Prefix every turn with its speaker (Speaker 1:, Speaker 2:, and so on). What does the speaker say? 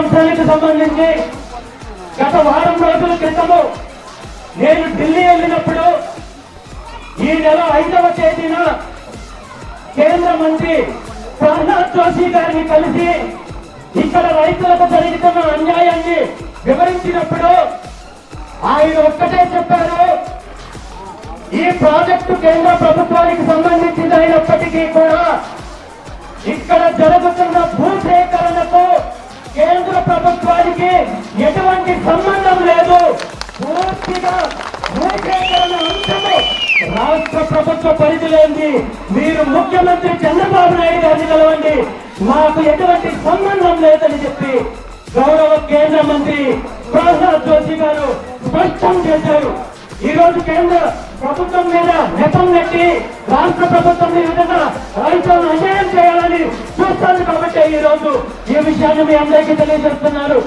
Speaker 1: అంశానికి సంబంధించి గత వారం రోజుల క్రితము నేను ఢిల్లీ వెళ్ళినప్పుడు ఈ నెల ఐదవ తేదీన కేంద్ర మంత్రి ప్రహ్లాద్ జోషి గారిని కలిసి ఇక్కడ రైతులకు జరుగుతున్న అన్యాయాన్ని వివరించినప్పుడు ఆయన ఒక్కటే చెప్పారు ఈ ప్రాజెక్టు కేంద్ర ప్రభుత్వానికి సంబంధించింది అయినప్పటికీ కూడా ఇక్కడ జరుగుతున్న భూసేకరణ ప్రభుత్వానికి ఎటువంటి సంబంధం లేదు. పూర్తిగా భూసేకరణ అంశము రాష్ట్ర ప్రభుత్వ పరిధిలోంది మీరు ముఖ్యమంత్రి చంద్రబాబు నాయుడు గారిని కలవండి. మాకు ఎటువంటి సంబంధం లేదని చెప్పి గౌరవ కేంద్ర మంత్రి ప్రహ్లాద్ జోషి గారు స్పష్టం చేశారు. ఈ రోజు కేంద్ర ప్రభుత్వం మీద నెపం పెట్టి రాష్ట్ర ప్రభుత్వం మీద విధంగా చేస్తాను కాబట్టి ఈ రోజు. ఈ విషయాన్ని మీ అందరికీ తెలియజేస్తున్నారు.